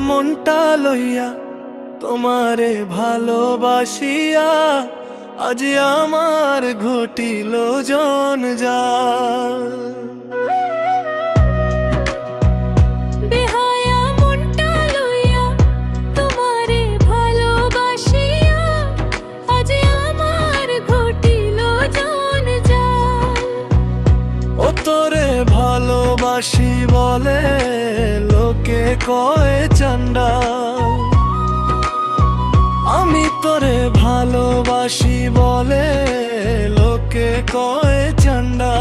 মনটা লইয়া তোমারে ভালোবাসিয়া আজ আমার ঘটিল জন যা ভালোবাসি বলে লোকে কয় চান্ডা আমি তোরে ভালোবাসি বলে লোকে কয় চান্ডা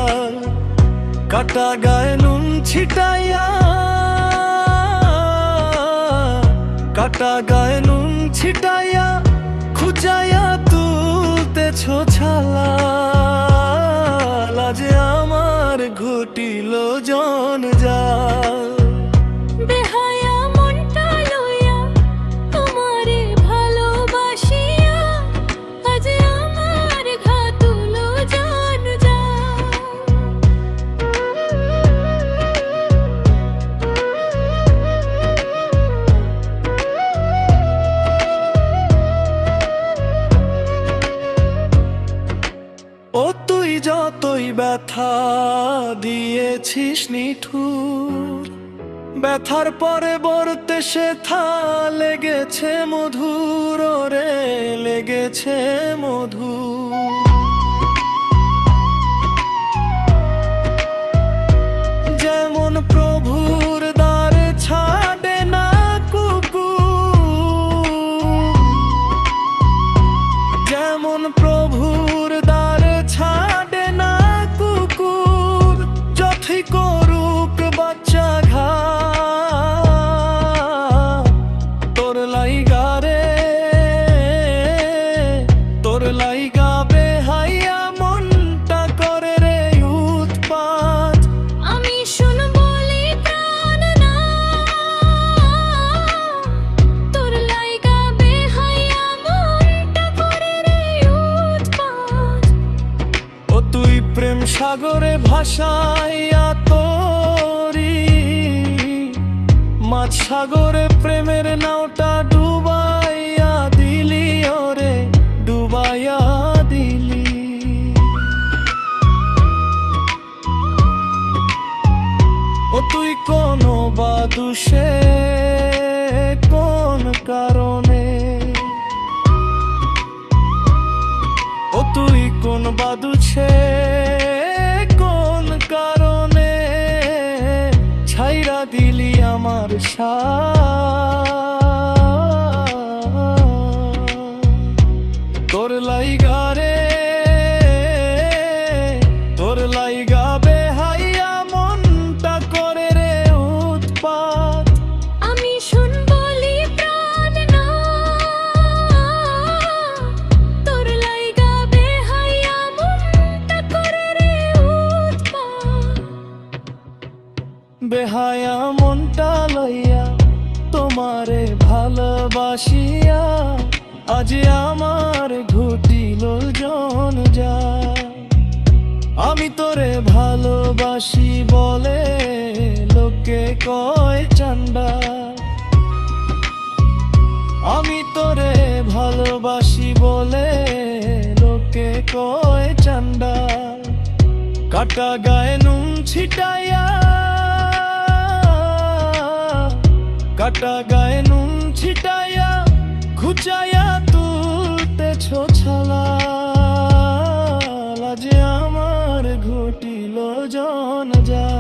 কাটা গায়ে নুন ছিটাইয়া যতই ব্যথা দিয়েছিস নিঠুর ব্যথার পরে বরতে সে থা লেগেছে মধুর রে লেগেছে মধুর। সাগরে ভাসাইয়া তোরি মাছ সাগরে প্রেমের নাওটা ডুবাইয়া দিলি ওরে, ডুবাইয়া দিলি। ও তুই কোন বাদুষে কোন কারণে? ও তুই কোন বাদুছে আমার তোর লাইগা বেহায়া মনটা লইয়া তোমারে ভালোবাসিয়া, আজ আমার ঘটিল জন যা আমি তোরে ভালোবাসি বলে লোকে কয় চান্ডা আমি তোরে ভালোবাসি বলে লোকে কয় চান্ডা কাটা গায়ে নুন ছিটাইয়া কাটা গায়ে নুন ছিটাইয়া ঘুচাইয়া তুলতেছ ছালা লাজে আমার ঘটিল জন যা